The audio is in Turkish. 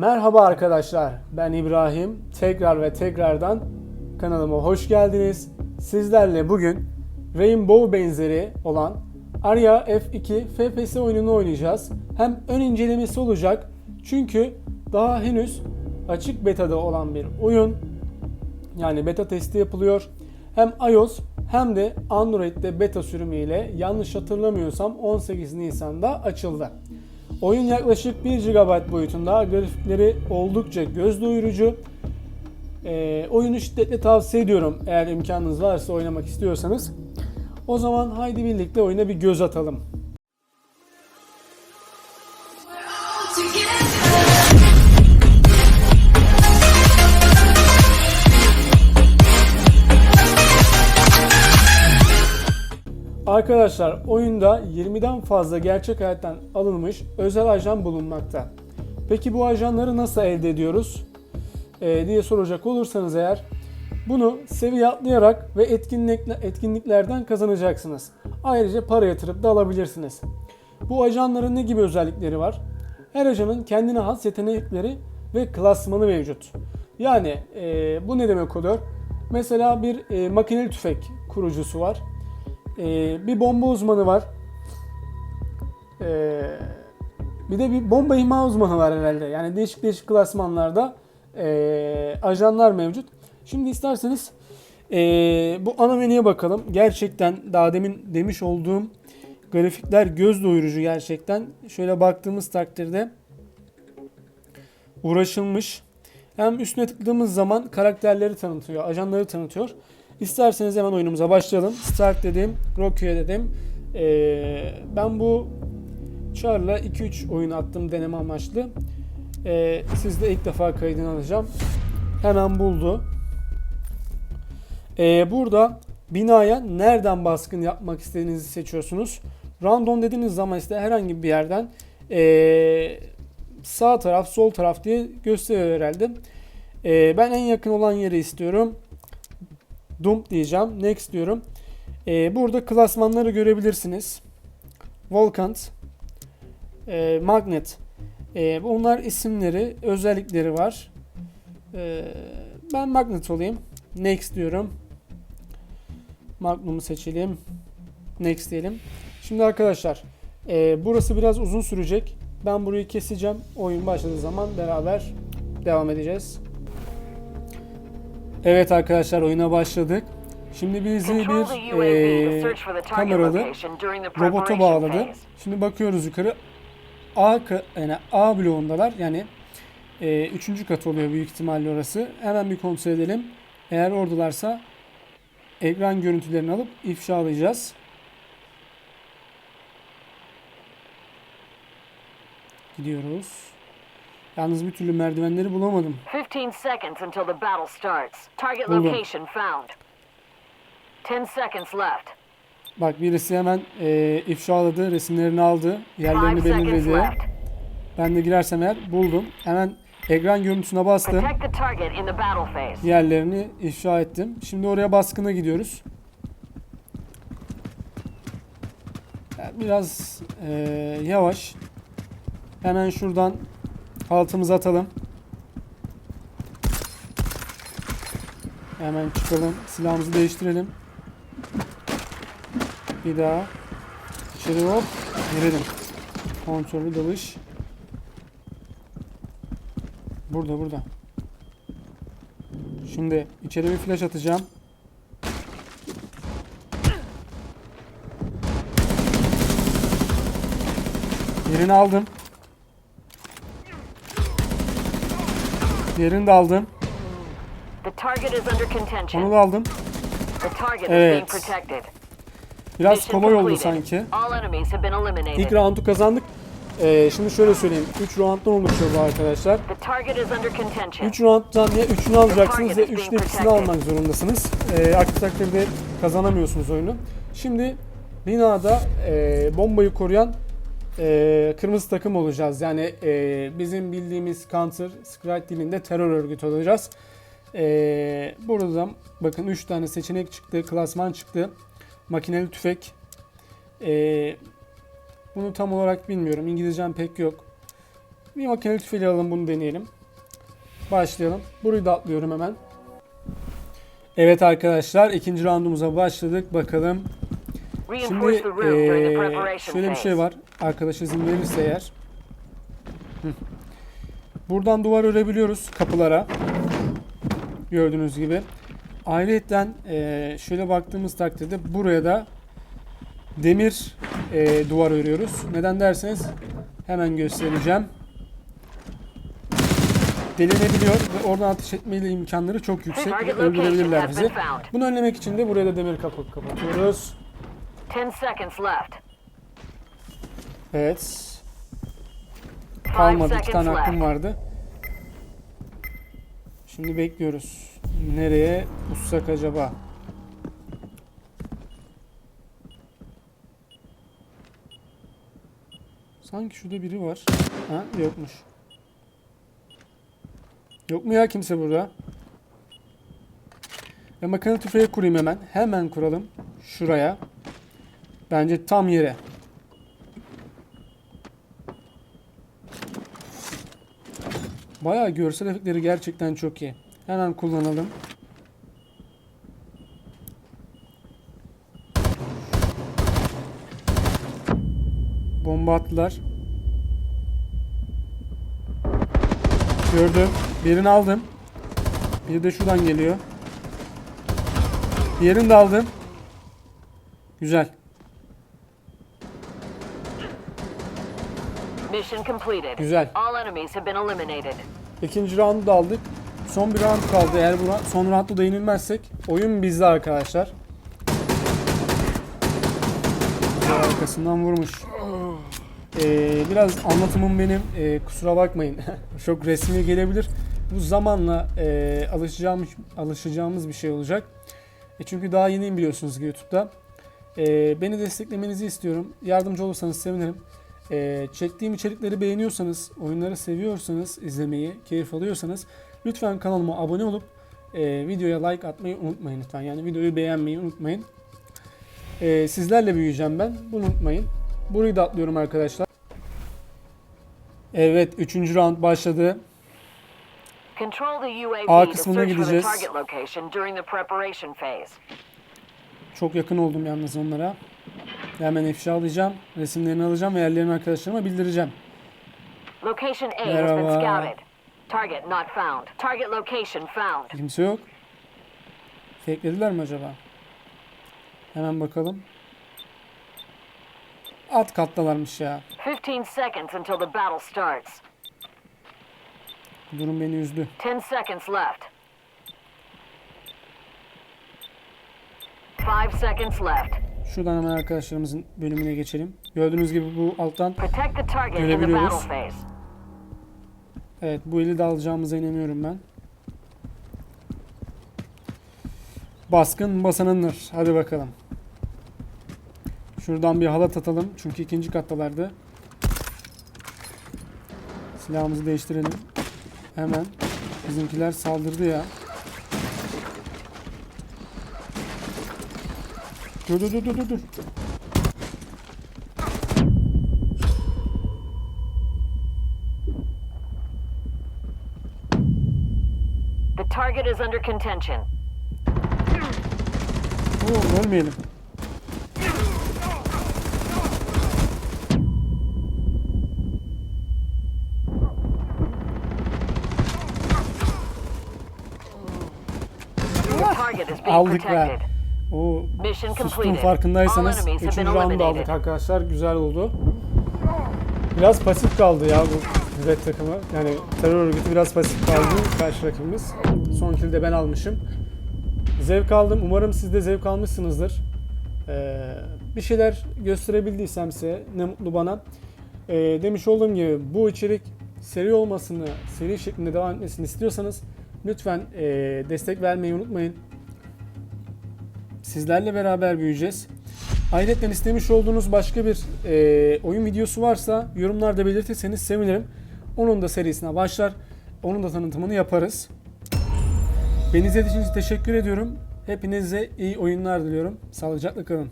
Merhaba arkadaşlar, ben İbrahim. Tekrar ve tekrardan kanalıma hoş geldiniz. Sizlerle bugün Rainbow benzeri olan Arya F2 FPS oyununu oynayacağız. Hem ön incelemesi olacak çünkü daha henüz açık betada olan bir oyun. Yani beta testi yapılıyor. Hem iOS hem de Android'de beta sürümüyle yanlış hatırlamıyorsam 18 Nisan'da açıldı. Oyun yaklaşık 1 GB boyutunda. Grafikleri oldukça göz doyurucu. Ee, oyunu şiddetle tavsiye ediyorum eğer imkanınız varsa oynamak istiyorsanız. O zaman haydi birlikte oyuna bir göz atalım. Arkadaşlar oyunda 20'den fazla gerçek hayattan alınmış özel ajan bulunmakta. Peki bu ajanları nasıl elde ediyoruz? Ee, diye soracak olursanız eğer bunu seviye atlayarak ve etkinlikle, etkinliklerden kazanacaksınız. Ayrıca para yatırıp da alabilirsiniz. Bu ajanların ne gibi özellikleri var? Her ajanın kendine has yetenekleri ve klasmanı mevcut. Yani e, bu ne demek oluyor? Mesela bir e, makineli tüfek kurucusu var. Ee, bir bomba uzmanı var. Ee, bir de bir bomba imha uzmanı var herhalde. Yani değişik değişik klasmanlarda ee, ajanlar mevcut. Şimdi isterseniz ee, bu ana menüye bakalım. Gerçekten daha demin demiş olduğum grafikler göz doyurucu gerçekten. Şöyle baktığımız takdirde uğraşılmış. Hem üstüne tıkladığımız zaman karakterleri tanıtıyor, ajanları tanıtıyor. İsterseniz hemen oyunumuza başlayalım. Start dedim, Rocky'e dedim. Ee, ben bu Char'la 2-3 oyun attım deneme amaçlı. Ee, siz de ilk defa kaydını alacağım. Hemen buldu. Ee, burada binaya nereden baskın yapmak istediğinizi seçiyorsunuz. Random dediğiniz zaman işte herhangi bir yerden ee, sağ taraf, sol taraf diye gösteriyor herhalde. Ee, ben en yakın olan yeri istiyorum. Dump diyeceğim. Next diyorum. Ee, burada klasmanları görebilirsiniz. Volkant, e, Magnet. E, bunlar isimleri, özellikleri var. E, ben Magnet olayım. Next diyorum. Magnum'u seçelim. Next diyelim. Şimdi arkadaşlar e, burası biraz uzun sürecek. Ben burayı keseceğim. Oyun başladığı zaman beraber devam edeceğiz. Evet arkadaşlar oyuna başladık. Şimdi bizi bir e, kameralı robota bağladı. Şimdi bakıyoruz yukarı. A yani A bloğundalar. Yani e, üçüncü kat oluyor büyük ihtimalle orası. Hemen bir kontrol edelim. Eğer oradalarsa ekran görüntülerini alıp ifşalayacağız. Gidiyoruz. Yalnız bir türlü merdivenleri bulamadım. 15 seconds until the battle starts. Target location found. 10 seconds left. Bak birisi hemen e, ifşaladı, resimlerini aldı, 5 yerlerini belirledi. Ben de girersem eğer buldum. Hemen ekran görüntüsüne bastım. Yerlerini ifşa ettim. Şimdi oraya baskına gidiyoruz. Biraz e, yavaş. Hemen şuradan altımızı atalım. Hemen çıkalım. Silahımızı değiştirelim. Bir daha. İçeri hop. Girelim. Kontrollü dalış. Burada burada. Şimdi içeri bir flash atacağım. Birini aldım. Diğerini de aldım. Onu da aldım. Evet. Biraz kolay oldu sanki. İlk roundu kazandık. Ee, şimdi şöyle söyleyeyim. 3 rounddan oluşuyor bu arkadaşlar. The target is under contention. 3 rounddan ya 3'ünü alacaksınız ya 3'te ikisini almak zorundasınız. Ee, aksi takdirde kazanamıyorsunuz oyunu. Şimdi binada e, bombayı koruyan e, kırmızı takım olacağız. Yani e, bizim bildiğimiz Counter Strike dilinde terör örgütü olacağız. E, burada bakın 3 tane seçenek çıktı, klasman çıktı. Makineli tüfek. E, bunu tam olarak bilmiyorum. İngilizcem pek yok. Bir makineli tüfeği alalım bunu deneyelim. Başlayalım. Burayı da atlıyorum hemen. Evet arkadaşlar ikinci roundumuza başladık. Bakalım. Şimdi preparation şöyle bir şey var. Arkadaş izin verirse eğer. Buradan duvar örebiliyoruz kapılara. Gördüğünüz gibi. Ayrıca eee, şöyle baktığımız takdirde buraya da demir eee, duvar örüyoruz. Neden derseniz hemen göstereceğim. Delinebiliyor ve oradan ateş etmeyle imkanları çok yüksek ve öldürebilirler bizi. Bunu önlemek için de buraya da demir kapı kapatıyoruz. 10 seconds left. Evet. Kalmadı. iki tane hakkım vardı. Şimdi bekliyoruz. Nereye uçsak acaba? Sanki şurada biri var. Ha yokmuş. Yok mu ya kimse burada? Ve makine tüfeği kurayım hemen. Hemen kuralım. Şuraya. Bence tam yere. Bayağı görsel efektleri gerçekten çok iyi. Hemen kullanalım. Bomba attılar. Gördüm. Birini aldım. Biri de şuradan geliyor. Diğerini de aldım. Güzel. Mission completed. Güzel. All enemies have been eliminated. İkinci roundu da aldık. Son bir round kaldı. Eğer bu son roundda da yenilmezsek oyun bizde arkadaşlar. Arkasından vurmuş. Ee, biraz anlatımım benim. Ee, kusura bakmayın. Çok resmi gelebilir. Bu zamanla e, alışacağımız, alışacağımız bir şey olacak. E, çünkü daha yeniyim biliyorsunuz ki YouTube'da. E, beni desteklemenizi istiyorum. Yardımcı olursanız sevinirim. E, çektiğim içerikleri beğeniyorsanız, oyunları seviyorsanız, izlemeyi, keyif alıyorsanız lütfen kanalıma abone olup e, videoya like atmayı unutmayın lütfen. Yani videoyu beğenmeyi unutmayın. E, sizlerle büyüyeceğim ben. Bunu unutmayın. Burayı da atlıyorum arkadaşlar. Evet, 3. round başladı. A kısmına gideceğiz. Çok yakın oldum yalnız onlara. Hemen ifşa alacağım. Resimlerini alacağım ve yerlerini arkadaşlarıma bildireceğim. Location A has been Merhaba. scouted. Target not found. Target location found. Kimse yok. Fakelediler mi acaba? Hemen bakalım. Alt kattalarmış ya. 15 seconds until the battle starts. Bu durum beni üzdü. 10 seconds left. 5 seconds left. Şuradan hemen arkadaşlarımızın bölümüne geçelim. Gördüğünüz gibi bu alttan Görebiliyoruz. evet bu eli de alacağımıza inanıyorum ben. Baskın basanındır. Hadi bakalım. Şuradan bir halat atalım. Çünkü ikinci kattalardı. Silahımızı değiştirelim. Hemen. Bizimkiler saldırdı ya. Dur dur dur dur dur. The target is under contention. Oo, ölmeyelim. The target is being Aldık be. O sustum farkındaysanız enemies have 3. been round aldık arkadaşlar. Güzel oldu. Biraz pasif kaldı ya bu Red takımı. Yani terör örgütü biraz pasif kaldı karşı rakibimiz. Son kill'i de ben almışım. Zevk aldım. Umarım siz de zevk almışsınızdır. Ee, bir şeyler gösterebildiysem size ne mutlu bana. Ee, demiş olduğum gibi bu içerik seri olmasını, seri şeklinde devam etmesini istiyorsanız lütfen ee, destek vermeyi unutmayın. Sizlerle beraber büyüyeceğiz. Ayrıca istemiş olduğunuz başka bir e, oyun videosu varsa yorumlarda belirtirseniz sevinirim. Onun da serisine başlar. Onun da tanıtımını yaparız. Beni izlediğiniz için teşekkür ediyorum. Hepinize iyi oyunlar diliyorum. Sağlıcakla kalın.